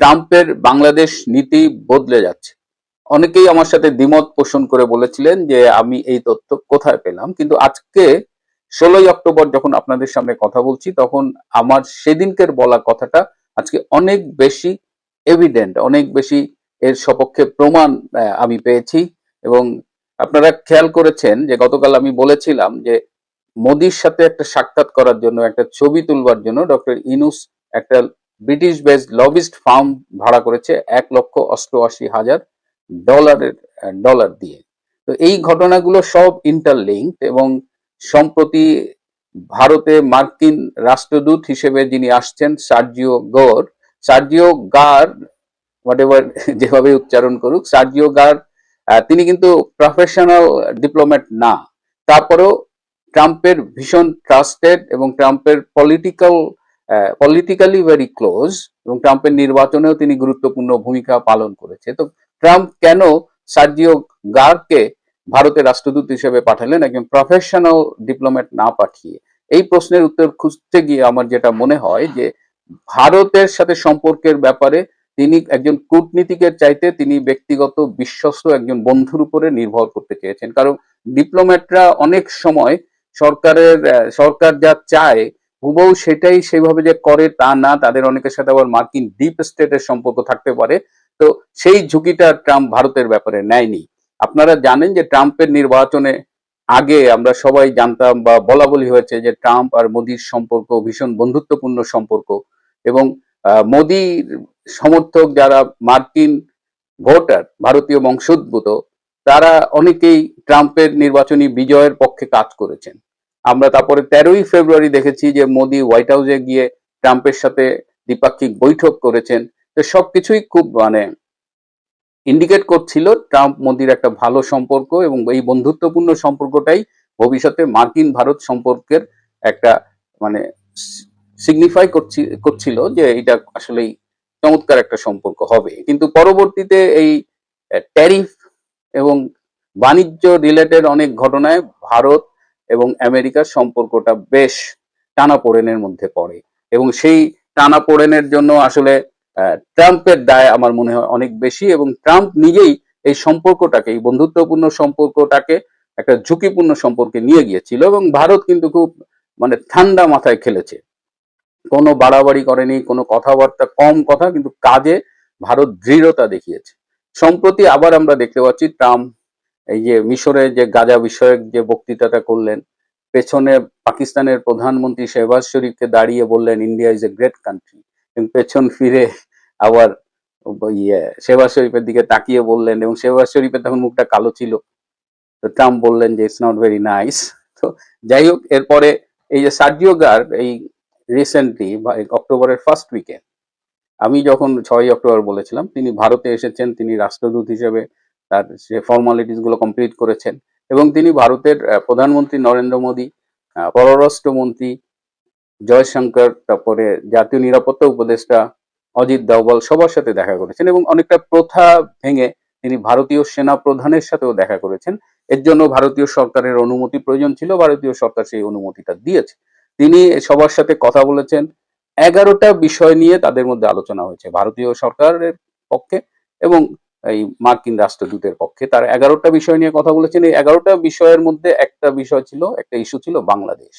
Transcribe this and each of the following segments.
ট্রাম্পের বাংলাদেশ নীতি বদলে যাচ্ছে। অনেকেই আমার সাথে দ্বিমত পোষণ করে বলেছিলেন যে, আমি এই তথ্য কোথায় পেলাম? কিন্তু আজকে ষোলোই অক্টোবর যখন আপনাদের সামনে কথা বলছি, তখন আমার সেদিনকের বলা কথাটা আজকে অনেক বেশি এভিডেন্ট অনেক বেশি এর সপক্ষে প্রমাণ আমি পেয়েছি। এবং আপনারা খেয়াল করেছেন যে, গতকাল আমি বলেছিলাম যে, মোদির সাথে একটা সাক্ষাৎ করার জন্য, একটা ছবি তুলবার জন্য, ডক্টর ইনুস একটা ব্রিটিশ বেসড লবিস্ট ফার্ম ভাড়া করেছে এক লক্ষ অষ্টআশি হাজার ডলারের ডলার দিয়ে। তো এই ঘটনাগুলো সব ইন্টারলিঙ্কড এবং সম্প্রতি ভারতে মার্কিন রাষ্ট্রদূত হিসেবে যিনি আসছেন, সার্জিও গোর, সার্জিও গার হোয়াট এভার যেভাবে উচ্চারণ করুক, সার্জিও গার তিনি কিন্তু প্রফেশনাল ডিপ্লোম্যাট না। তারপরেও ট্রাম্পের ভীষণ ট্রাস্টেড এবং ট্রাম্পের পলিটিক্যাল পলিটিক্যালি ভেরি ক্লোজ এবং ট্রাম্পের নির্বাচনেও তিনি গুরুত্বপূর্ণ ভূমিকা পালন করেছে। তো ট্রাম্প কেন সার্জিও গার্গকে ভারতের রাষ্ট্রদূত হিসেবে পাঠালেন? একজন প্রফেশনাল ডিপ্লোম্যাট না পাঠিয়ে। এই প্রশ্নের উত্তর খুঁজতে গিয়ে আমার যেটা মনে হয় যে, ভারতের সাথে সম্পর্কের ব্যাপারে তিনি একজন কূটনীতিকের চাইতে তিনি ব্যক্তিগত বিশ্বস্ত একজন বন্ধুর উপরে নির্ভর করতে চেয়েছেন। কারণ ডিপ্লোম্যাটরা অনেক সময় সরকারের সরকার যা চায় হুবহু সেটাই সেইভাবে যে করে তা না, তাদের অনেকের সাথে আবার মার্কিন ডিপ স্টেটের সম্পর্ক থাকতে পারে। তো সেই ঝুঁকিটা ট্রাম্প ভারতের ব্যাপারে নেয়নি। আপনারা জানেন যে ট্রাম্পের নির্বাচনে আগে আমরা সবাই জানতাম বা বলা বলি হয়েছে যে ট্রাম্প আর মোদির সম্পর্ক ভীষণ বন্ধুত্বপূর্ণ সম্পর্ক এবং মোদির সমর্থক যারা মার্কিন ভোটার, ভারতীয় বংশোদ্ভূত, তারা অনেকেই ট্রাম্পের নির্বাচনী বিজয়ের পক্ষে কাজ করেছেন। আমরা তারপরে তেরোই ফেব্রুয়ারি দেখেছি যে মোদি হোয়াইট হাউসে গিয়ে ট্রাম্পের সাথে দ্বিপাক্ষিক বৈঠক করেছেন। তো সবকিছুই খুব মানে ইন্ডিকেট করছিল ট্রাম্প মোদির একটা ভালো সম্পর্ক এবং এই বন্ধুত্বপূর্ণ সম্পর্কটাই ভবিষ্যতে মার্কিন ভারত সম্পর্কের একটা মানে সিগনিফাই করছিল যে এটা আসলেই চমৎকার একটা সম্পর্ক হবে। কিন্তু পরবর্তীতে এই ট্যারিফ এবং বাণিজ্য রিলেটেড অনেক ঘটনায় ভারত এবং আমেরিকার সম্পর্কটা বেশ টানাপোড়েনের মধ্যে পড়ে। এবং সেই টানাপোড়েনের জন্য আসলে ট্রাম্পের দায় আমার মনে হয় অনেক বেশি এবং ট্রাম্প নিজেই এই সম্পর্কটাকে, এই বন্ধুত্বপূর্ণ সম্পর্কটাকে একটা ঝুঁকিপূর্ণ সম্পর্কে নিয়ে গিয়েছিল এবং ভারত কিন্তু খুব মানে ঠান্ডা মাথায় খেলেছে। কোনো বাড়াবাড়ি করেনি, কোনো কথাবার্তা কম কথা, কিন্তু কাজে ভারত দৃঢ়তা দেখিয়েছে। সম্প্রতি আবার আমরা দেখতে পাচ্ছি ট্রাম্প এই যে মিশরে যে গাজা বিষয়ক যে বক্তৃতাটা করলেন, পেছনে পাকিস্তানের প্রধানমন্ত্রী শেহবাজ শরীফকে দাঁড়িয়ে বললেন India is a great country এবং পেছন ফিরে আবার ইয়ে শেহবাজ শরীফের দিকে তাকিয়ে বললেন এবং শেহবাজ শরীফের তখন মুখটা কালো ছিল। তো ট্রাম্প বললেন যে ইটস নট ভেরি নাইস তো যাই হোক, এরপরে এই যে সার্জিও গার এই রিসেন্টলি অক্টোবরের ফার্স্ট উইকে আমি যখন ছয় অক্টোবর বলেছিলাম, তিনি ভারতে এসেছেন, তিনি রাষ্ট্রদূত হিসেবে তার সে ফর্মালিটিসগুলো কমপ্লিট করেছেন। এবং তিনি ভারতের প্রধানমন্ত্রী নরেন্দ্র মোদী পররাষ্ট্রমন্ত্রী জয়শঙ্কর, তারপরে জাতীয় নিরাপত্তা উপদেষ্টা অজিত দাওয়াল সবার সাথে দেখা করেছেন এবং অনেকটা প্রথা ভেঙে তিনি ভারতীয় সেনা প্রধানের সাথেও দেখা করেছেন। এর জন্য ভারতীয় সরকারের অনুমতি প্রয়োজন ছিল, ভারতীয় সরকার সেই অনুমতিটা দিয়েছে। তিনি সবার সাথে কথা বলেছেন। এগারোটা বিষয় নিয়ে তাদের মধ্যে আলোচনা হয়েছে, ভারতীয় সরকারের পক্ষে এবং এই মার্কিন রাষ্ট্রদূতের পক্ষে। তার এগারোটা বিষয় নিয়ে কথা বলেছেন। এই এগারোটা বিষয়ের মধ্যে একটা বিষয় ছিল, একটা ইস্যু ছিল বাংলাদেশ।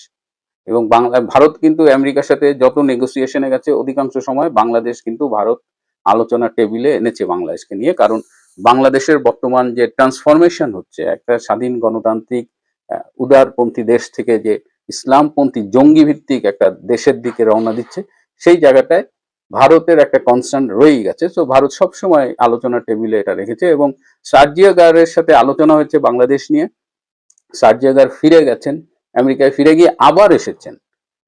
এবং বাংলা, ভারত কিন্তু আমেরিকার সাথে যত নেগোসিয়েশনে গেছে অধিকাংশ সময় বাংলাদেশ কিন্তু ভারত আলোচনা টেবিলে এনেছে বাংলাদেশকে নিয়ে। কারণ বাংলাদেশের বর্তমান যে ট্রান্সফরমেশন হচ্ছে, একটা স্বাধীন গণতান্ত্রিক উদারপন্থী দেশ থেকে যে ইসলামপন্থী জঙ্গি ভিত্তিক একটা দেশের দিকে রওনা দিচ্ছে, সেই জায়গাটায় ভারতের একটা কনসার্ন রয়েই গেছে। তো ভারত সবসময় আলোচনা টেবিলে এটা রেখেছে এবং সার্জিয়া গারের সাথে আলোচনা হয়েছে বাংলাদেশ নিয়ে। সার্জিয়া গার ফিরে গেছেন, আমেরিকায় ফিরে গিয়ে আবার এসেছেন।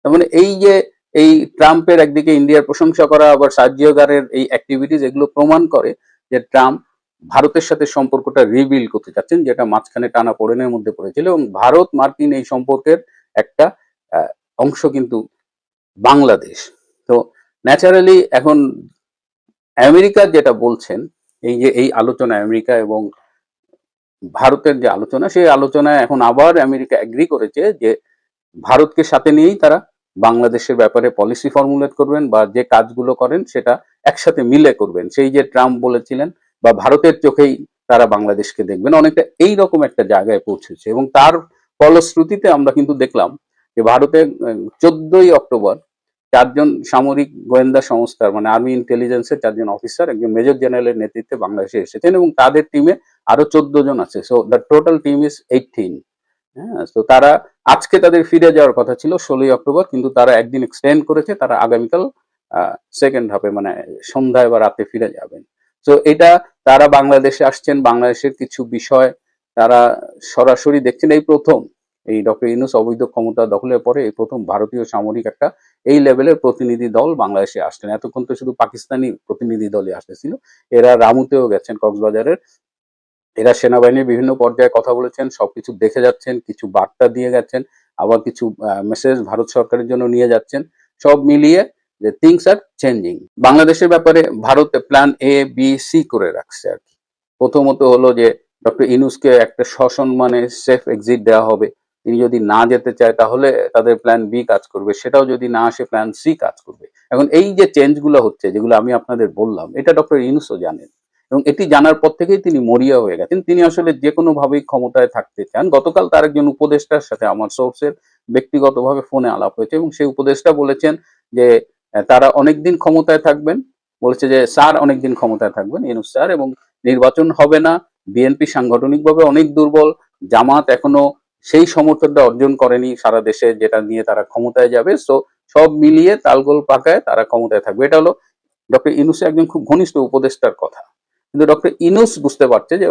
তার মানে এই যে এই ট্রাম্পের একদিকে ইন্ডিয়ার প্রশংসা করা, আবার সার্জিও গারের এই অ্যাক্টিভিটিস এগুলো প্রমাণ করে যে ট্রাম্প ভারতের সাথে সম্পর্কটা রিবিল করতে চাচ্ছেন যেটা মাঝখানে টানা পোড়েনের মধ্যে পড়েছিল এবং ভারত মার্কিন এই সম্পর্কের একটা অংশ কিন্তু বাংলাদেশ। তো ন্যাচারালি এখন আমেরিকা যেটা বলছেন, এই যে, এই আলোচনা আমেরিকা এবং ভারতের যে আলোচনা, সেই আলোচনায় এখন আবার আমেরিকা এগ্রি করেছে যে ভারতকে সাথে নিয়েই তারা বাংলাদেশের ব্যাপারে পলিসি ফর্মুলেট করবেন বা যে কাজগুলো করেন সেটা একসাথে মিলে করবেন। সেই যে ট্রাম্প বলেছিলেন বা ভারতের চোখেই তারা বাংলাদেশকে দেখবেন, অনেকটা এই রকম একটা জায়গায় পৌঁছেছে এবং তার ফলশ্রুতিতে আমরা কিন্তু দেখলাম যে ভারতে চোদ্দই অক্টোবর চারজন সামরিক গোয়েন্দা সংস্থার মানে আর্মি ইন্টেলিজেন্সের চারজন অফিসার একজন মেজর জেনারেলের নেতৃত্বে বাংলাদেশে এসেছেন এবং তাদের টিমে আরও চোদ্দ জন আছে। So the total team is eighteen হ্যাঁ তো তারা আজকে তাদের ফিরে যাওয়ার কথা ছিল ষোলোই অক্টোবর, কিন্তু তারা একদিন এক্সটেন্ড করেছে, তারা আগামীকাল সেকেন্ড হাফে মানে সন্ধ্যায় বা রাতে ফিরে যাবেন। তো এটা তারা বাংলাদেশে আসছেন, বাংলাদেশের কিছু বিষয় তারা সরাসরি দেখছেন। এই প্রথম এই ডক্টর ইউনুস অবৈধ ক্ষমতা দখলের পরে প্রথম ভারতীয় সামরিক একটা এই লেভেলের প্রতিনিধি দল বাংলাদেশে আসছেন। এতক্ষণ তো শুধু পাকিস্তানি প্রতিনিধি দলই আসতেছিল। এরা রামুতেও গেছেন কক্সবাজারের। এরা সেনাবাহিনীর বিভিন্ন পর্যায়ে কথা বলেছেন, সবকিছু দেখে যাচ্ছেন, কিছু বার্তা দিয়ে গেছেন, আবার কিছু মেসেজ ভারত সরকারের জন্য নিয়ে যাচ্ছেন। সব মিলিয়ে যে থিংস আর চেঞ্জিং বাংলাদেশের ব্যাপারে Bharat plan A B C করে রাখছে আর কি। প্রথমত হলো যে ডক্টর ইনুসকে একটা সসম্মানে সেফ এক্সিট দেওয়া হবে। তিনি যদি না যেতে চায়, তাহলে তাদের প্ল্যান বি কাজ করবে। সেটাও যদি না আসে প্ল্যান সি কাজ করবে। এখন এই যে চেঞ্জগুলো হচ্ছে, যেগুলো আমি আপনাদের বললাম, এটা ডক্টর ইনুসও জানেন। এবং এটি জানার পর থেকেই তিনি মরিয়া হয়ে গেছেন। তিনি আসলে যে কোনো ভাবেই ক্ষমতায় থাকতে চান। গতকাল তার একজন উপদেষ্টার সাথে আমার সোর্সের ব্যক্তিগতভাবে ফোনে আলাপ হয়েছে এবং সেই উপদেষ্টা বলেছেন যে তারা অনেকদিন ক্ষমতায় থাকবেন। বলেছে যে, স্যার, অনেকদিন ক্ষমতায় থাকবেন ইনুস স্যার, এবং নির্বাচন হবে না। বিএনপি সাংগঠনিকভাবে অনেক দুর্বল। জামাত এখনও সেই সমর্থনটা অর্জন করেনি সারা দেশে, যেটা নিয়ে তারা ক্ষমতায় যাবে। সো সব মিলিয়ে তালগোল পাকায় তারা ক্ষমতায় থাকবে। এটা হলো ডক্টর ইনুসের একজন খুব ঘনিষ্ঠ উপদেষ্টার কথা। কিন্তু ডক্টর ইনুস বুঝতে পারছে যে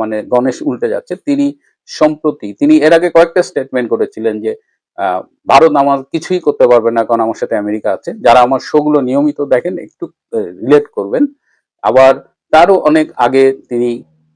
মানে গণেশ উল্টে যাচ্ছে। তিনি সম্প্রতি, তিনি এর আগে কয়েকটা স্টেটমেন্ট করেছিলেন যে ভারত আমার কিছুই করতে পারবে না কারণ আমার সাথে আমেরিকা আছে। যারা আমার শোগুলো নিয়মিত দেখেন, একটু রিলেট করবেন। আবার তারও অনেক আগে তিনি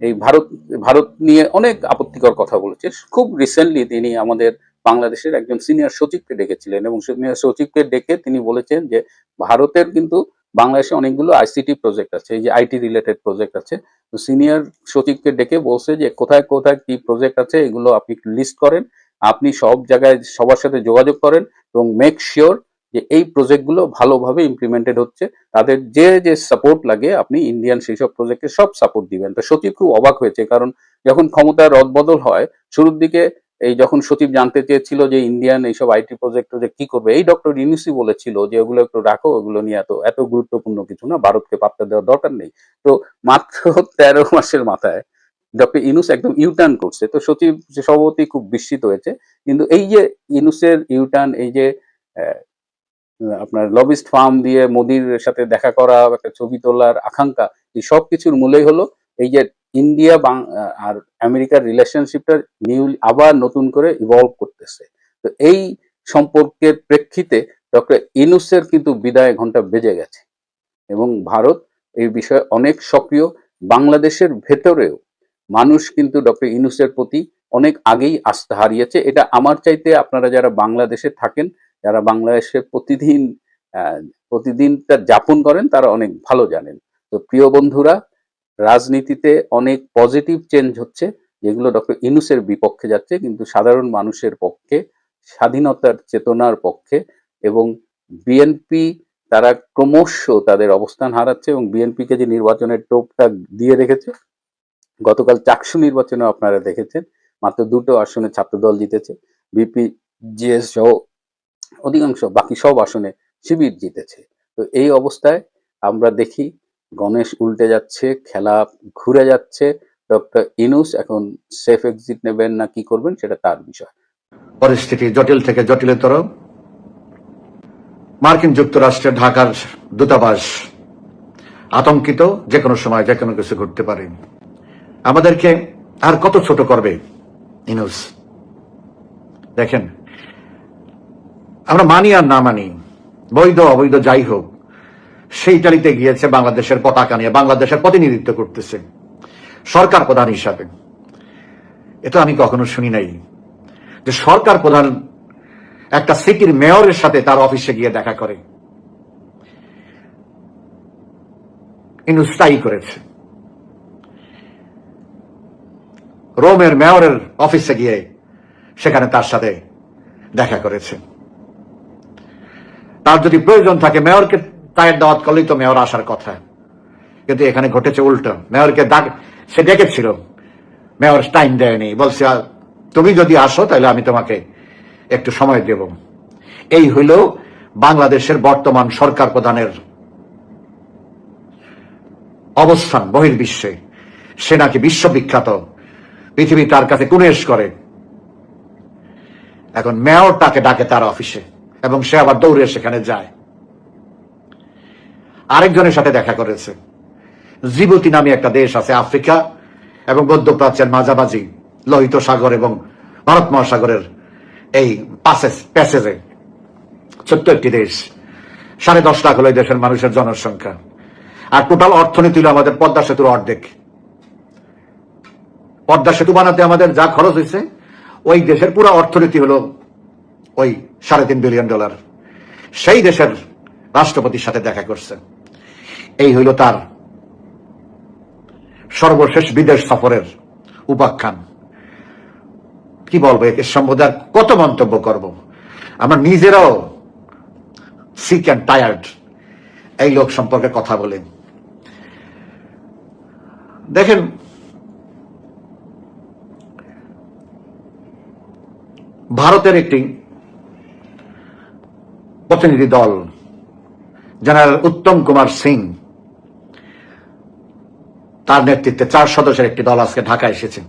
এই ভারত ভারত নিয়ে অনেক আপত্তিকর কথা বলেছে। খুব রিসেন্টলি তিনি আমাদের বাংলাদেশের একজন সিনিয়র সচিবকে ডেকেছিলেন এবং সিনিয়র সচিবকে ডেকে তিনি বলেছেন যে ভারতের কিন্তু বাংলাদেশে অনেকগুলো আইসিটি প্রজেক্ট আছে, এই যে আইটি রিলেটেড প্রজেক্ট আছে। তো সিনিয়র সচিবকে ডেকে বলছে যে কোথায় কোথায় কি প্রজেক্ট আছে, এগুলো আপনি লিস্ট করেন। আপনি সব জায়গায় সবার সাথে যোগাযোগ করেন এবং মেক শিওর যে এই প্রজেক্টগুলো ভালোভাবে ইমপ্লিমেন্টেড হচ্ছে। তাদের যে যে সাপোর্ট লাগে, আপনি ইন্ডিয়ান সেই সব প্রজেক্টে সব সাপোর্ট দিবেন। তো সচিব খুব অবাক হয়েছে, কারণ যখন ক্ষমতার রদবদল হয়, শুরুর দিকে এই যখন সচিব জানতে চেয়েছিল যে ইন্ডিয়ান এইসব আইটি প্রজেক্ট যে কি করবে, এই ডক্টর ইউনিসি বলেছিল যে ওগুলো একটু রাখো, ওগুলো নিয়ে এত এত গুরুত্বপূর্ণ কিছু না, ভারতকে পাত্তা দেওয়ার দরকার নেই। তো মাত্র তেরো মাসের মাথায় ডক্টর ইনুস একদম ইউটার্ন করছে। তো সচিব সভাপতি খুব বিস্মিত হয়েছে। কিন্তু এই যে ইনুসের ইউটার্ন এই যে আপনার লবিস্ট ফার্ম দিয়ে মোদির সাথে দেখা করা, একটা ছবি তোলার আকাঙ্ক্ষা, এই সব কিছুর মূলেই হলো এই যে ইন্ডিয়া বাং- আর আমেরিকার রিলেশনশিপটা নিউ আবার নতুন করে ইভলভ করতেছে। তো এই সম্পর্কের প্রেক্ষিতে ডক্টর ইনুসের কিন্তু বিদায় ঘণ্টা বেজে গেছে। এবং ভারত এই বিষয়ে অনেক সক্রিয়। বাংলাদেশের ভেতরেও মানুষ কিন্তু ডক্টর ইনুসের প্রতি অনেক আগেই আস্থা হারিয়েছে। এটা আমার চাইতে আপনারা যারা বাংলাদেশে থাকেন যারা বাংলাদেশে প্রতিদিন প্রতিদিনটা যাপন করেন, তারা অনেক ভালো জানেন। তো প্রিয় বন্ধুরা, রাজনীতিতে অনেক পজিটিভ চেঞ্জ হচ্ছে, যেগুলো ডক্টর ইনুসের বিপক্ষে যাচ্ছে, কিন্তু সাধারণ মানুষের পক্ষে, স্বাধীনতার চেতনার পক্ষে, এবং বিএনপি তারা ক্রমশ তাদের অবস্থান হারাচ্ছে, এবং বিএনপিকে যে নির্বাচনের টোপটা দিয়ে রেখেছে, গতকাল চাকসু নির্বাচনে আপনারা দেখেছেন, মাত্র দুটো আসনে ছাত্রদল জিতেছে বিপি জিএস সহ অধিকাংশ, বাকি সব আসনে শিবির জিতেছে। তো এই অবস্থায় আমরা দেখি গণেশ উল্টে যাচ্ছে, খেলা ঘুরে যাচ্ছে। ডক্টর ইনুস এখন সেফ এক্সিট নেবেন না কি করবেন সেটা তার বিষয়। পরিস্থিতি জটিল থেকে জটিলতর। মার্কিন যুক্তরাষ্ট্রের ঢাকার দূতাবাস আতঙ্কিত যে কোনো সময় যে কোনো কিছু ঘটতে পারে। আমাদেরকে আর কত ছোট করবে ইনুস? দেখেন আমরা মানি আর না মানি, বৈধ, অবৈধ যাই হোক, সেই ইটালিতে গিয়েছে বাংলাদেশের পতাকা নিয়ে, বাংলাদেশের প্রতিনিধিত্ব করতেছে, সরকার প্রধান হিসাবে। এটা আমি কখনো শুনি নাই যে সরকার প্রধান একটা সিটির মেয়রের সাথে তার অফিসে গিয়ে দেখা করে। স্থায়ী করেছে। রোমের মেয়রের অফিসে গিয়ে সেখানে তার সাথে দেখা করেছে। তার যদি প্রয়োজন থাকে, মেয়রকে চায়ের দাওয়াত করলেই তো মেয়র আসার কথা। কিন্তু এখানে ঘটেছে উল্টো। মেয়রকে ডাক সে ডেকেছিল। মেয়র টাইম দেয়নি। বলছে তুমি যদি আসো, তাহলে আমি তোমাকে একটু সময় দেব। এই হইল বাংলাদেশের বর্তমান সরকার প্রধানের অবস্থান, বহির্বিশ্বে। সে নাকি বিশ্ববিখ্যাত। পৃথিবী তার কাছে কুনেশ করে। এখন মেয়র তাকে ডাকে তার অফিসে। এবং সে আবার দৌড়ে সেখানে যায়। আরেকজনের সাথে দেখা করেছে। জিবুতি নামে একটা দেশ আছে, আফ্রিকা, এবং মধ্যপ্রাচ্যের মাঝামাঝি লোহিত সাগর এবং ভারত মহাসাগরের এই পাসেস প্যাসেজে ছোট্ট একটি দেশ। সাড়ে দশ লাখ হলো দেশের মানুষের জনসংখ্যা। আর টোটাল অর্থনীতি হলো আমাদের পদ্মা সেতুর অর্ধেক। পদ্মা সেতু বানাতে আমাদের যা খরচ হয়েছে, ওই দেশের পুরো অর্থনীতি হলো ওই সাড়ে তিন বিলিয়ন ডলার সেই দেশের রাষ্ট্রপতির সাথে দেখা করছে। এই হইল তার সর্বশেষ বিদেশ সফরের উপাখ্যান। কি বলব এর সম্বন্ধে আর কত মন্তব্য করব। আমরা নিজেরাও সিক অ্যান্ড টায়ার্ড এই লোক সম্পর্কে কথা বলেন দেখেন, ভারতের একটি প্রতিনিধি দল, জেনারেল উত্তম কুমার সিং। তার নেতৃত্বে চার সদস্যের একটি দল আজকে ঢাকা এসেছে।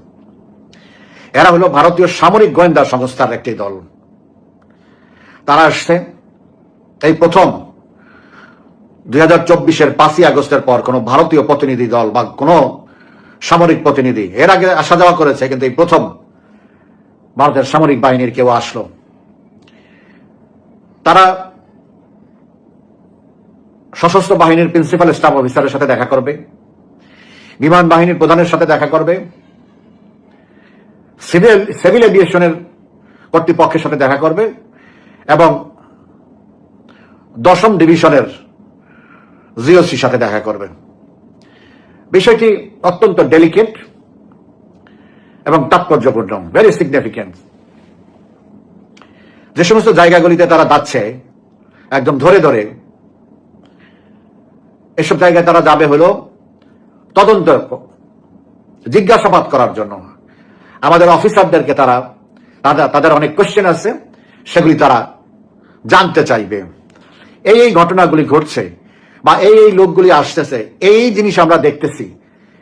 এরা হলো ভারতীয় সামরিক গোয়েন্দা সংস্থার একটি দল। তারা আসছে এই প্রথম দুই হাজার চব্বিশের পাঁচই আগস্টের পর কোন ভারতীয় প্রতিনিধি দল বা কোন সামরিক প্রতিনিধি। এর আগে আসা যাওয়া করেছে, কিন্তু এই প্রথম ভারতের সামরিক বাহিনীর কেউ আসলো। তারা সশস্ত্র বাহিনীর প্রিন্সিপাল স্টাফ অফিসারের সাথে দেখা করবে, বিমান বাহিনীর প্রধানের সাথে দেখা করবে, সিভিল সিভিল এভিয়েশনের কর্তৃপক্ষের সাথে দেখা করবে এবং দশম ডিভিশনের জিওসির সাথে দেখা করবে। বিষয়টি অত্যন্ত ডেলিকেট এবং তাৎপর্যপূর্ণ ভেরি সিগনিফিকেন্ট যে সমস্ত জায়গাগুলিতে তারা যাচ্ছে, একদম ধরে ধরে, এসব জায়গায় তারা যাবে হলো তদন্ত জিজ্ঞাসাবাদ করার জন্য। আমাদের অফিসারদেরকে তারা, তাদের অনেক কোশ্চেন আছে, সেগুলি তারা জানতে চাইবে। এই এই ঘটনাগুলি ঘটছে বা এই এই লোকগুলি আসতেছে, এই জিনিস আমরা দেখতেছি,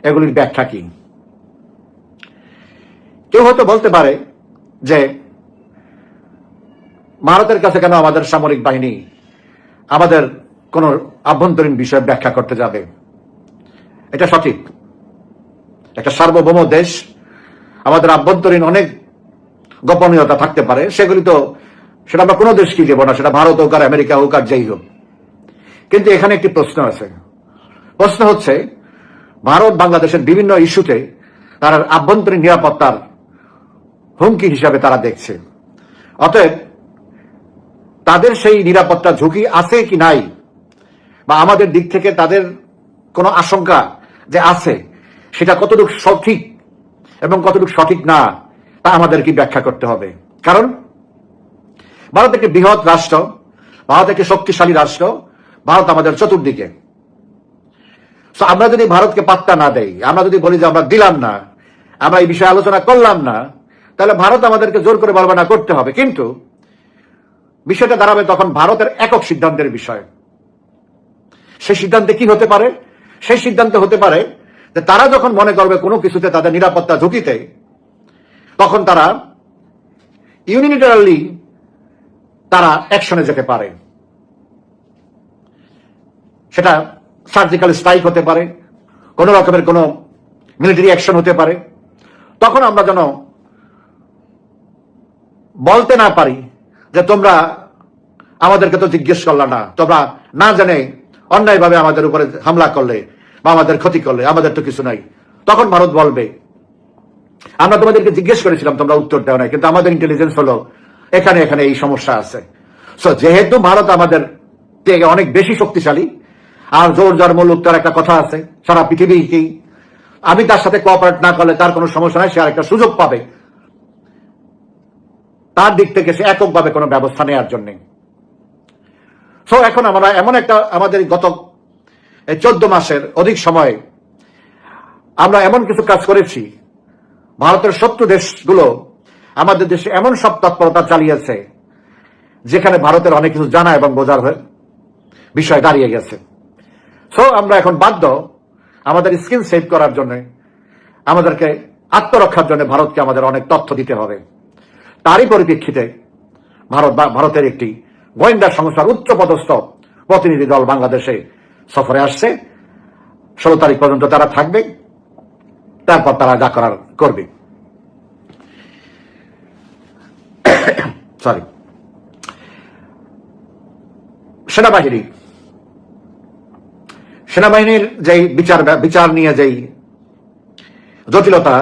এগুলির ব্যাখ্যা কি? কেউ হয়তো বলতে পারে যে ভারতের কাছে কেন আমাদের সামরিক বাহিনী আমাদের কোন আভ্যন্তরীণ বিষয় ব্যাখ্যা করতে যাবে? এটা সঠিক। একটা সার্বভৌম দেশ, আমাদের আভ্যন্তরীণ অনেক গোপনীয়তা থাকতে পারে, সেগুলি তো সেটা আমরা কোনো দেশকে দেব না, সেটা ভারত হোক আর আমেরিকা হোক আর যেই হোক। কিন্তু এখানে একটি প্রশ্ন আছে। প্রশ্ন হচ্ছে, ভারত বাংলাদেশের বিভিন্ন ইস্যুতে তার আভ্যন্তরীণ নিরাপত্তার হুমকি হিসাবে তারা দেখছে। অতএব তাদের সেই নিরাপত্তা ঝুঁকি আছে কি নাই? বা আমাদের দিক থেকে তাদের কোনো আশঙ্কা যে আছে, সেটা কতটুকু সঠিক এবং কতটুকু সঠিক না, তা আমাদেরকে ব্যাখ্যা করতে হবে। কারণ ভারত একটি বৃহৎ রাষ্ট্র, ভারত একটি শক্তিশালী রাষ্ট্র, ভারত আমাদের চতুর্দিকে। আমরা যদি ভারতকে পাত্তা না দেই, আমরা যদি বলি যে আমরা দিলাম না, আমরা এই বিষয়ে আলোচনা করলাম না, তাহলে ভারত আমাদেরকে জোর করে বলবে না করতে হবে। কিন্তু বিষয়টা দাঁড়াবে তখন ভারতের একক সিদ্ধান্তের বিষয়। সেই সিদ্ধান্তে কি হতে পারে? সেই সিদ্ধান্ত হতে পারে যে তারা যখন মনে করবে কোনো কিছুতে তাদের নিরাপত্তা ঝুঁকিতে, তখন তারা ইউনিটারালি তারা অ্যাকশনে যেতে পারে। সেটা সার্জিক্যাল স্ট্রাইক হতে পারে, কোন রকমের কোন মিলিটারি অ্যাকশন হতে পারে। তখন আমরা যেন বলতে না পারি যে তোমরা আমাদেরকে তো জিজ্ঞেস করলা না। তোমরা না জানে অন্যায়ভাবে আমাদের উপরে হামলা করলে বা আমাদের ক্ষতি করলে, আমাদের তো কিছু নাই। তখন ভারত বলবে, আমরা তোমাদেরকে জিজ্ঞেস করেছিলাম, তোমরা উত্তর দেও নাই, কিন্তু আমাদের ইন্টেলিজেন্স হলো, এখানে এখানে এই সমস্যা আছে। সো যেহেতু ভারত আমাদের থেকে অনেক বেশি শক্তিশালী, আর জোর জোর মুলুক তার একটা কথা আছে, সারা পৃথিবী কি আমি তার সাথে কোঅপারেট না করলে তার কোনো সমস্যা নাই, সে আর একটা সুযোগ পাবে। তার দিক থেকে সে এককভাবে কোনো ব্যবস্থা নেওয়ার জন্য। সো এখন আমরা এমন একটা আমাদের গত এই চোদ্দ মাসের অধিক সময় আমরা এমন কিছু কাজ করেছি। ভারতের শত্রু দেশগুলো আমাদের দেশে এমন সব তৎপরতা চালিয়েছে, যেখানে ভারতের অনেক কিছু জানা এবং বোঝার হয়ে বিষয় দাঁড়িয়ে গেছে। সো আমরা এখন বাধ্য আমাদের স্কিল সেভ করার জন্য, আমাদেরকে আত্মরক্ষার জন্য ভারতকে আমাদের অনেক তথ্য দিতে হবে। তারই পরিপ্রেক্ষিতে ভারত ভারতের একটি গোয়েন্দা সংস্থার উচ্চ পদস্থ প্রতিনিধি দল বাংলাদেশে সফরে আসছে। ষোলো তারিখ পর্যন্ত তারা থাকবে। তারপর তারা যা করার করবে। সরি সেনাবাহিনী। সেনাবাহিনীর যেই বিচার বিচার নিয়ে যেই জটিলতা,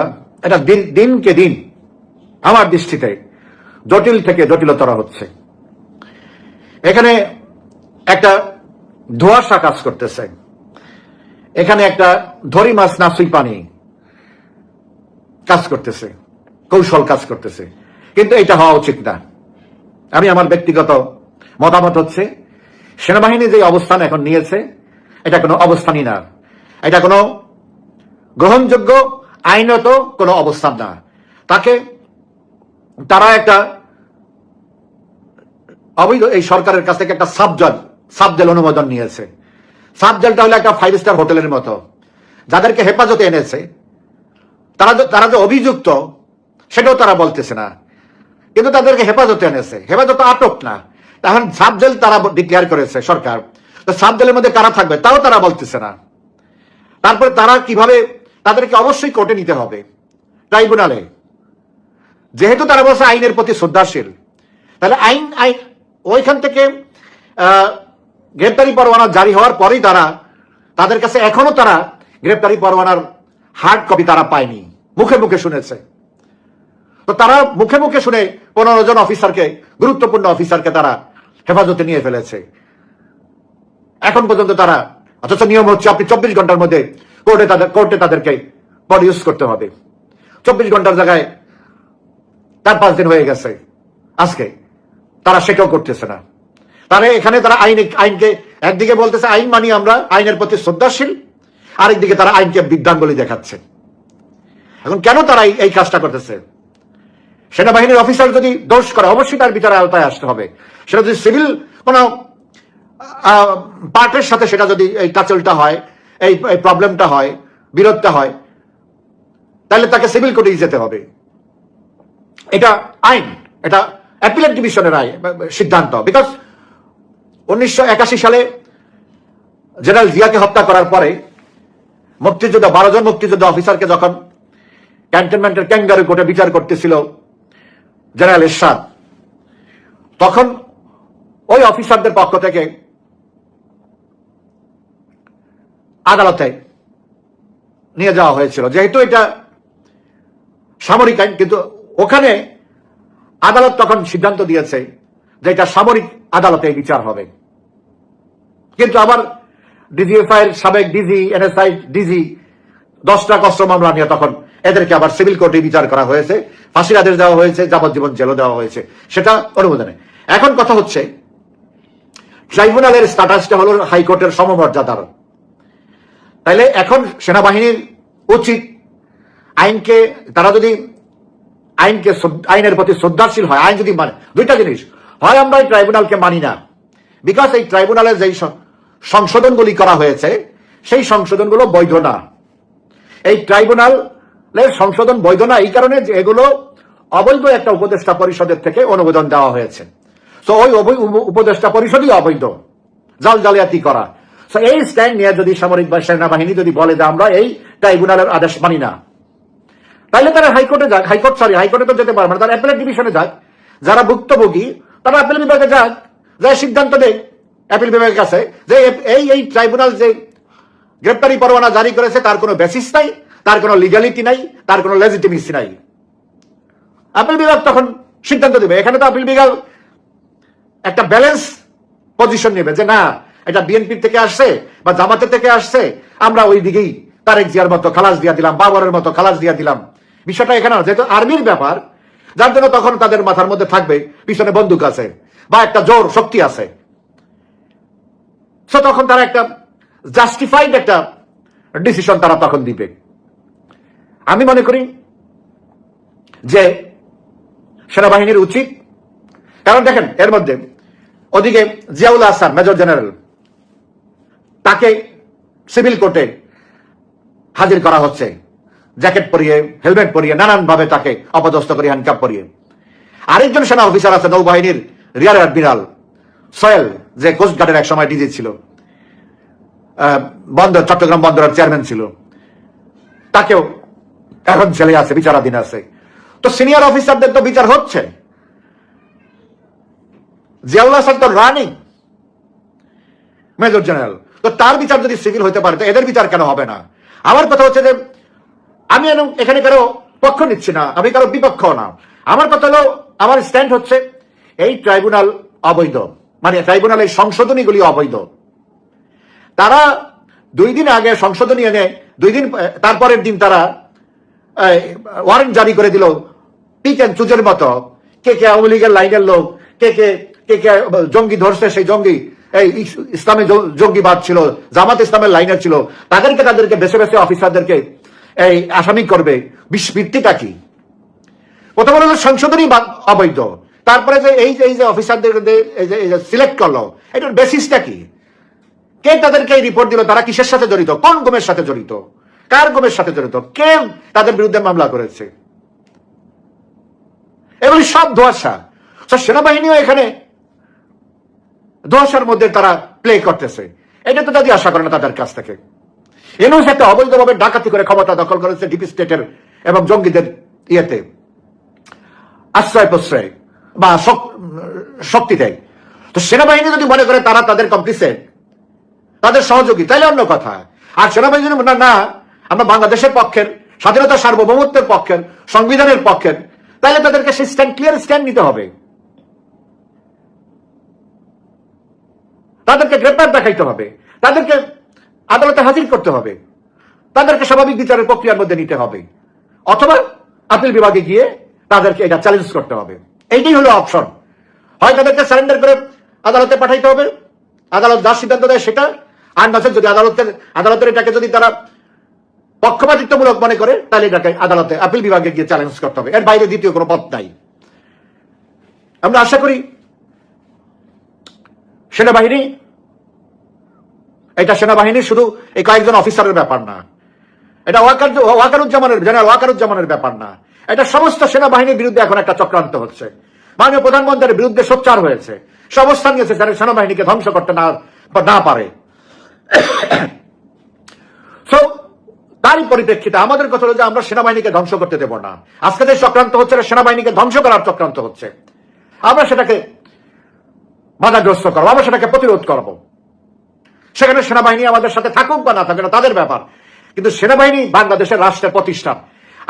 এটা দিন দিনকে দিন আমার দৃষ্টিতে জটিল থেকে জটিলতর হচ্ছে। এখানে একটা ধোয়াশা কাজ করতেছে। এখানে একটা ধরি মাছ নাসুই পানি কাজ করতেছে, কৌশল কাজ করতেছে। কিন্তু এটা হওয়া উচিত না। আমি আমার ব্যক্তিগত মতামত হচ্ছে, সেনাবাহিনী যে অবস্থান এখন নিয়েছে, এটা কোনো অবস্থানই না। এটা কোনো গ্রহণযোগ্য, আইনত কোনো অবস্থান না। তাকে তারা একটা অবৈধ, এই সরকারের কাছ থেকে একটা সাবজল সাবজেল অনুমোদন নিয়েছে। সাবজেলটা হলো একটা ফাইভ স্টার হোটেলের মতো। যাদেরকে হেফাজতে এনেছে, তারা তারা যে অভিযুক্ত, সেটাও তারা বলতেছে না। কিন্তু তাদেরকে হেফাজতে এনেছে। হেফাজত আটক না। এখন সাবজেল তারা ডিক্লেয়ার করেছে সরকার। তো সাবজেলের মধ্যে কারা থাকবে, তাও তারা বলতেছে না। তারপরে তারা কীভাবে, তাদেরকে অবশ্যই কোর্টে নিতে হবে। ট্রাইব্যুনালে যেহেতু তারা বলছে আইনের প্রতি শ্রদ্ধাশীল, তাহলে আইন আইন ওইখান থেকে গ্রেপ্তারি পরোয়ানা জারি হওয়ার পরেই তারা, তাদের কাছে এখনও তারা গ্রেপ্তারি পরোয়ানার হার্ড কপি তারা পায়নি, মুখে মুখে শুনেছে। তো তারা মুখে মুখে শুনে পনেরো জন অফিসারকে, গুরুত্বপূর্ণ অফিসারকে তারা হেফাজতে নিয়ে ফেলেছে। এখন পর্যন্ত তারা, অথচ নিয়ম হচ্ছে আপনি চব্বিশ ঘণ্টার মধ্যে কোর্টে তাদের, কোর্টে তাদেরকে প্রডিউস করতে হবে। চব্বিশ ঘণ্টার জায়গায় চার পাঁচ দিন হয়ে গেছে। আজকে। তারা সেটাও করতেছে না। তাহলে এখানে তারা আইন, আইনকে একদিকে বলতেছে, আইন মানি আমরা, আইনের প্রতি শ্রদ্ধাশীল। আরেকদিকে তারা আইনকে বিদ্যাঙ্গলি দেখাচ্ছে। এখন কেন তারা এই- কাজটা করতেছে? সেনাবাহিনীর অফিসার যদি দোষ করে, অবশ্যই তার বিচারের আওতায় আসতে হবে। সেটা যদি সিভিল কোনো পার্টের সাথে সেটা যদি এই কাচলটা হয় এই প্রবলেমটা হয়, বিরোধটা হয়, তাহলে তাকে সিভিল কোর্টেই যেতে হবে। এটা আইন, এটা অ্যাপিলেট ডিভিশনের আইন সিদ্ধান্ত। বিকজ উনিশশো একাশি সালে জেনারেল জিয়াকে হত্যা করার পরে মুক্তিযোদ্ধা, বারো জন মুক্তিযোদ্ধা অফিসারকে যখন ক্যান্টনমেন্টের ক্যাঙ্গারু কোর্টে বিচার করতেছিল জেনারেল এরশাদ, তখন ওই অফিসারদের পক্ষ থেকে আদালতে নিয়ে যাওয়া হয়েছিল। যেহেতু এটা সামরিক আইন, কিন্তু ওখানে আদালত তখন সিদ্ধান্ত দিয়েছে যে এটা সামরিক আদালতে বিচার হবে। কিন্তু আবার ডিজিএফআই এর সাবেক ডিজি, এনএসআই ডিজি, দশটা কষ্ট মামলা নিয়ে তখন এদেরকে আবার সিভিল কোর্টে বিচার করা হয়েছে। ফাঁসির আদেশ দেওয়া হয়েছে, যাবজ্জীবন জেলও দেওয়া হয়েছে। সেটা অনুমোদনে। এখন কথা হচ্ছে, ট্রাইব্যুনালের স্ট্যাটাসটা হলো হাইকোর্টের সমমর্যাদার। তাইলে এখন সেনাবাহিনীর উচিত আইনকে, তারা যদি আইনকে আইনের প্রতি শ্রদ্ধাশীল হয়। আইন যদি মানে দুইটা জিনিস। হয় আমরা এই ট্রাইব্যুনালকে মানি না। বিকজ এই ট্রাইব্যুনালের যেই সংশোধনগুলি করা হয়েছে, সেই সংশোধনগুলো বৈধ না। এই ট্রাইব্যুনালের সংশোধন বৈধ না এই কারণে যে এগুলো অবৈধ একটা উপদেষ্টা পরিষদের থেকে অনুমোদন দেওয়া হয়েছে। তো ওই উপদেষ্টা পরিষদই অবৈধ। জাল জালিয়াতি করা। তো এই স্ট্যান্ড নিয়ে যদি সামরিক বা সেনাবাহিনী যদি বলে যে আমরা এই ট্রাইব্যুনালের আদেশ মানি না তাহলে তারা হাইকোর্টে যাক, হাইকোর্ট সরি হাইকোর্টে তো যেতে পারবে না তারা অ্যাপেলেট ডিভিশনে যাক, যারা ভুক্তভোগী, তারা অ্যাপেল বিভাগে যাক যা সিদ্ধান্ত দেয় অ্যাপিল বিভাগের কাছে, যে এই এই ট্রাইব্যুনাল যে গ্রেপ্তারি পরোয়ানা জারি করেছে, তার কোনো বেসিস নাই, তার কোনো লিগালিটি নাই, তার কোনো লেজিটিমেসি নাই। আপিল বিভাগ তখন সিদ্ধান্ত দেবে। এখানে তো আপিল বিভাগ একটা ব্যালেন্স পজিশন নেবে, যে না, এটা বিএনপির থেকে আসছে বা জামাতের থেকে আসছে, আমরা ওই দিকেই তারেক জিয়ার মতো খালাস দিয়া দিলাম, বাবরের মতো খালাস দিয়া দিলাম। বিষয়টা এখানে না, যেহেতু আর্মির ব্যাপার যার জন্য তখন তাদের মাথার মধ্যে থাকবে পিছনে বন্দুক আছে বা একটা জোর শক্তি আছে। সো তখন তারা একটা জাস্টিফাইড একটা ডিসিশন তারা তখন দিবে। আমি মনে করি যে সেনাবাহিনীর উচিত কারণ দেখেন এর মধ্যে ওদিকে জিয়াউল হাসান মেজর জেনারেল তাকে সিভিল কোর্টে হাজির করা হচ্ছে। জ্যাকেট পরিয়ে, হেলমেট পরিয়ে, নানানভাবে তাকে অপদস্থ করে হ্যান্ডকাপ পরিয়ে। আরেকজন সেনা অফিসার আছে নৌবাহিনীর, রিয়ার অ্যাডমিরাল সোয়েল, যে কোস্টগার্ডের এক সময় ডিজি ছিল। বন্দর, চট্টগ্রাম বন্দরের চেয়ারম্যান ছিল। তাকেও এখন জেলে আছে, বিচারাধীন আছে। তো সিনিয়র অফিসারদের তো বিচার হচ্ছে। জিয়াউল হাসান তো রানিং মেজর জেনারেল তো তার বিচার যদি সিভিল হতে পারে, তো এদের বিচার কেন হবে না? আমার কথা হচ্ছে যে আমি এখানে কারও পক্ষ নিচ্ছি না, আমি কারও বিপক্ষ না। আমার কথা হলো, আমার স্ট্যান্ড হচ্ছে এই ট্রাইব্যুনাল অবৈধ। মানে ট্রাইব্যুনাল এই সংশোধনীগুলি অবৈধ। তারা দুই দিন আগে সংশোধনী এনে, দুই দিন তারপরের দিন তারা ওয়ারেন্ট জারি করে দিল পিক অ্যান্ড চুজের মতো। কে কে আওয়ামী লীগের লাইনের লোক, কে কে কে কে জঙ্গি ধরছে, সেই জঙ্গি, এই ইস- ইসলামী জ- জঙ্গিবাদ ছিল, জামাত ইসলামের লাইনের ছিল। তাদেরকে তাদেরকে বেছে বেছে অফিসারদেরকে এই আসামি করবে বিশ- কি? প্রথম হলো সংশোধনী অবৈধ। তারপরে যে এই যে এই যে অফিসারদের সিলেক্ট করল, এটার বেসিসটা কি? কে তাদেরকে এই রিপোর্ট দিল? তারা কিসের সাথে জড়িত? কোন গুমের সাথে জড়িত? কার গুমের সাথে জড়িত? কে তাদের বিরুদ্ধে মামলা করেছে? এগুলি সব ধোয়াশা। সেনাবাহিনীও এখানে ধোয়াশার মধ্যে তারা প্লে করতেছে। এটা তো দাদি আশা করে না তাদের কাছ থেকে। এনওস একটা অবৈধভাবে ডাকাতি করে ক্ষমতা দখল করেছে ডিপি স্টেটের এবং জঙ্গিদের ইয়েতে। আশ্রয় প্রশ্রয় বা শক্তি দেয়। তো সেনাবাহিনী যদি মনে করে তারা তাদের কমপ্লিসেট তাদের সহযোগী, তাইলে অন্য কথা। আর সেনাবাহিনী যদি না না, আমরা বাংলাদেশের পক্ষের, স্বাধীনতা সার্বভৌমত্বের পক্ষের, সংবিধানের পক্ষের তাহলে তাদেরকে সেই স্ট্যান্ড ক্লিয়ার স্ট্যান্ড নিতে হবে। তাদেরকে গ্রেপ্তার দেখাইতে হবে। তাদেরকে আদালতে হাজির করতে হবে। তাদেরকে স্বাভাবিক বিচারের প্রক্রিয়ার মধ্যে নিতে হবে। অথবা আপিল বিভাগে গিয়ে তাদেরকে এটা চ্যালেঞ্জ করতে হবে। এইটাই হলো অপশন হয় তাদেরকে সারেন্ডার করে আদালতে পাঠাইতে হবে। আদালত যা সিদ্ধান্ত দেয় সেটা। আর নচেত যদি আদালতের আদালতের এটাকে যদি তারা পক্ষপাতিত্বমূলক মনে করে, তাহলে এটাকে আদালতে আপিল বিভাগে গিয়ে চ্যালেঞ্জ করতে হবে। এর বাইরে দ্বিতীয় কোনো পথ নাই। আমরা আশা করি সেনাবাহিনী এটা সেনাবাহিনী শুধু এই কয়েকজন অফিসারের ব্যাপার না। এটা ওয়াকার ওয়াকারুজ্জামানের জেনারেল ওয়াকারুজ্জামানের ব্যাপার না। এটা সমস্ত সেনাবাহিনীর বিরুদ্ধে এখন একটা চক্রান্ত হচ্ছে। মাননীয় প্রধানমন্ত্রীর বিরুদ্ধে সোচ্চার হয়েছে। সে নিয়েছে যারা সেনাবাহিনীকে ধ্বংস করতে না পারে। তারই পরিপ্রেক্ষিতে আমাদের কথা হলো যে আমরা সেনাবাহিনীকে ধ্বংস করতে দেব না। আজকে যে চক্রান্ত হচ্ছে সেনাবাহিনীকে ধ্বংস করার চক্রান্ত হচ্ছে। আমরা সেটাকে বাধাগ্রস্ত করব, আমরা সেটাকে প্রতিরোধ করব। সেখানে সেনাবাহিনী আমাদের সাথে থাকুক বা না থাকুক না তাদের ব্যাপার। কিন্তু সেনাবাহিনী বাংলাদেশের রাষ্ট্রের প্রতিষ্ঠান।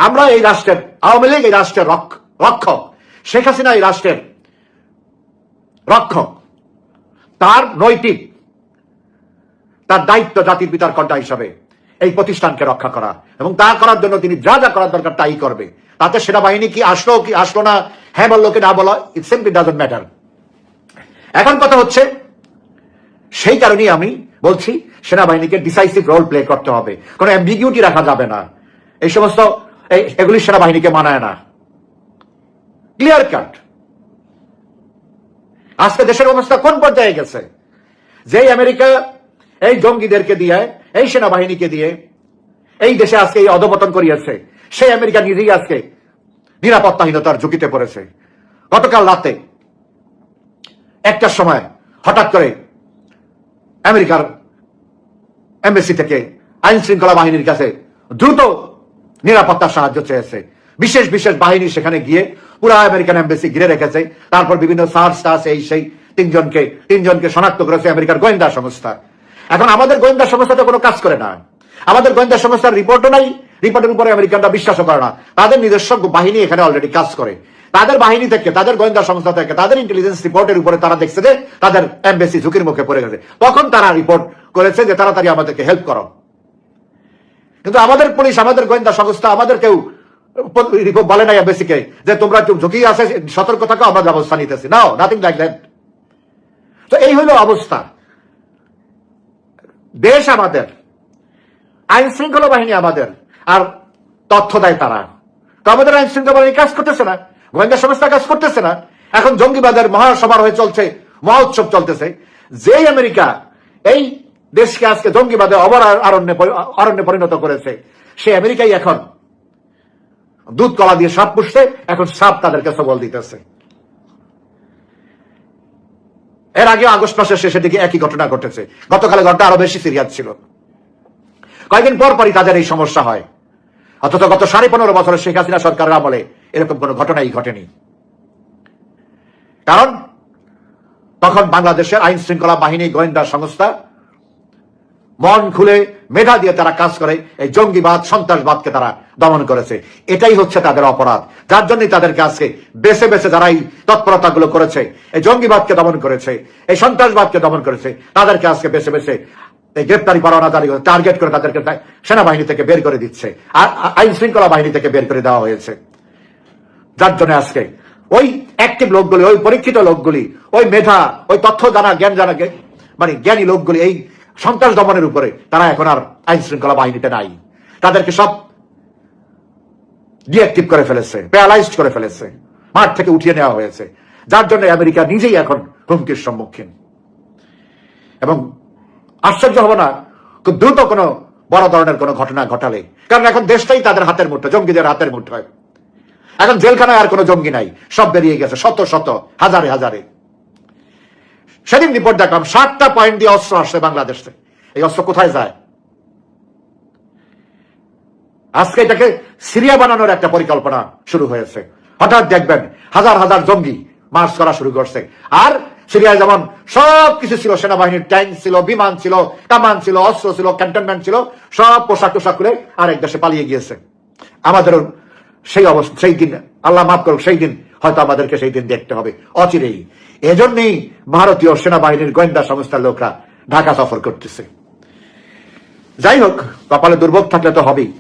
আমরা এই রাষ্ট্রের, আওয়ামী লীগ এই রাষ্ট্রের রক্ষক। শেখ হাসিনা এই রাষ্ট্রের রক্ষক। তার নৈতিক, তার দায়িত্ব জাতির পিতার কন্যা হিসাবে এই প্রতিষ্ঠানকে রক্ষা করা। এবং তা করার জন্য তিনি যা যা করার দরকার তাই করবে। তাতে সেনাবাহিনী কি আসলো কি আসলো না হ্যাঁ বলল কি না বলো ইট সিম্পলি ডাজন্ট ম্যাটার এখন কথা হচ্ছে, সেই কারণেই আমি বলছি, সেনাবাহিনীকে ডিসাইসিভ রোল প্লে করতে হবে। কোনো অ্যাম্বিগিউটি রাখা যাবে না। এই সমস্ত এগুলি সেনাবাহিনীকে মানায় না। ক্লিয়ার কাট আজকে দেশের অবস্থা কোন পর্যায়ে গেছে? যেই আমেরিকা, এই জঙ্গিদেরকে দিয়ে, এই সেনাবাহিনীকে দিয়ে, এই দেশে আজকে এই অধপতন করিয়েছে, সেই আমেরিকা নিজেই আজকে নিরাপত্তাহীনতার ঝুঁকিতে পড়েছে। গতকাল রাতে, একটার সময় হঠাৎ করে আমেরিকার এমবেসি থেকে আইন শৃঙ্খলা বাহিনীর কাছে দ্রুত নিরাপত্তার সাহায্য চেয়েছে। বিশেষ বিশেষ বাহিনী সেখানে গিয়ে পুরো আমেরিকান এমবেসি ঘিরে রেখেছে। তারপর বিভিন্ন সার্চ, টার্চ, এই সেই তিনজনকে তিনজনকে শনাক্ত করেছে আমেরিকার গোয়েন্দা সংস্থা। এখন আমাদের গোয়েন্দা সংস্থা তো কোনো কাজ করে না। আমাদের গোয়েন্দা সংস্থার রিপোর্টও নাই। রিপোর্টের উপরে আমেরিকানরা বিশ্বাসও করে না। তাদের নিজস্ব বাহিনী এখানে অলরেডি কাজ করে। তাদের বাহিনী থেকে, তাদের গোয়েন্দা সংস্থা থেকে, তাদের ইন্টেলিজেন্স রিপোর্টের উপরে তারা দেখছে যে তাদের এমবেসি ঝুঁকির মুখে পড়ে গেছে। তখন তারা রিপোর্ট করেছে যে তাড়াতাড়ি আমাদেরকে হেল্প করো। কিন্তু আমাদের পুলিশ, আমাদের গোয়েন্দা সংস্থা, আমাদের কেউ রিপোর্ট বলে নাই এমবেসিকে যে তোমরা ঝুঁকি আছে, সতর্ক থাকো, আমরা ব্যবস্থা নিতেছি। নাও নাথিং লাইক দ্যাট তো এই হলো অবস্থা। দেশ আমাদের, আইন শৃঙ্খলা বাহিনী আমাদের, আর তথ্য দেয় তারা। তো আমাদের আইন শৃঙ্খলা বাহিনী কাজ করতেছে না। গোয়েন্দা সংস্থা কাজ করতেছে না। এখন জঙ্গিবাদের মহাসমারোহ চলছে, মহোৎসব চলতেছে। যে আমেরিকা এই দেশকে আজকে জঙ্গিবাদে অবর অরণ্যে পরিণত করেছে সে আমেরিকাই এখন দুধ কলা দিয়ে সাপ পুষছে, এখন সাপ তাদেরকে সবল দিতেছে। এর আগে আগস্ট মাসের শেষের দিকে একই ঘটনা ঘটেছে। গতকালে ঘটনা আরও বেশি সিরিয়াস ছিল। কয়েকদিন পর পরই তাদের এই সমস্যা হয়। অথচ গত সাড়ে পনেরো বছরের শেখ হাসিনা সরকারের আমলে এরকম কোনো ঘটনাই ঘটেনি। কারণ, তখন বাংলাদেশের আইন শৃঙ্খলা বাহিনী গোয়েন্দা সংস্থা মন খুলে মেধা দিয়ে তারা কাজ করে, এই জঙ্গিবাদ, সন্ত্রাসবাদকে তারা দমন করেছে। এটাই হচ্ছে তাদের অপরাধ। যার জন্যই তাদেরকে আজকে বেছে বেছে যারা এই তৎপরতাগুলো করেছে, এই জঙ্গিবাদকে দমন করেছে, এই সন্ত্রাসবাদকে দমন করেছে, তাদেরকে আজকে বেছে বেছে এই গ্রেপ্তারি পরোয়ানা জারি টার্গেট করে তাদেরকে সেনাবাহিনী থেকে বের করে দিচ্ছে। আর আইন শৃঙ্খলা বাহিনী থেকে বের করে দেওয়া হয়েছে। যার জন্য আজকে ওই অ্যাক্টিভ লোকগুলি, ওই পরীক্ষিত লোকগুলি, ওই মেধা, ওই তথ্য জানা, জ্ঞান জানা গে- মানে জ্ঞানী লোকগুলি, এই সন্ত্রাস দমনের উপরে তারা এখন আর আইন শৃঙ্খলা বাহিনীতে নাই। তাদেরকে সব ডিঅ্যাক্টিভ করে ফেলেছে প্যারালাইজড করে ফেলেছে, মাঠ থেকে উঠিয়ে নেওয়া হয়েছে। যার জন্য আমেরিকা নিজেই এখন হুমকির সম্মুখীন। এবং আশ্চর্য হব না, খুব দ্রুত কোনো বড় ধরনের কোনো ঘটনা ঘটালে। কারণ এখন দেশটাই তাদের হাতের মুঠো, জঙ্গিদের হাতের মুঠোয়। এখন জেলখানায় আর কোনো জঙ্গি নাই। সব বেরিয়ে গেছে, শত শত, হাজারে হাজারে। সেদিন রিপোর্ট দেখলাম ষাটটা পয়েন্ট দিয়ে অস্ত্র আসছে বাংলাদেশে এই অস্ত্র কোথায় যায়? আজকে এটাকে সিরিয়া বানানোর একটা পরিকল্পনা শুরু হয়েছে। হঠাৎ দেখবেন হাজার হাজার জঙ্গি মার্চ করা শুরু করছে। আর সিরিয়ায় যেমন সব কিছু ছিল, সেনাবাহিনীর ট্যাঙ্ক ছিল, বিমান ছিল, কামান ছিল, অস্ত্র ছিল ক্যান্টনমেন্ট ছিল, সব পোশাক টোশাক করে আরেক দেশে পালিয়ে গিয়েছে। আমাদেরও সেই অবস্থা, সেই দিন, আল্লাহ মাফ করুক, সেই দিন হয়তো আমাদেরকে সেই দিন দেখতে হবে। অচিরেই। এজন্যই ভারতীয় সেনাবাহিনীর গোয়েন্দা সংস্থার লোকরা ঢাকা সফর করতেছে। যাই হোক, কপালে দুর্ভোগ থাকলে তো হবেই।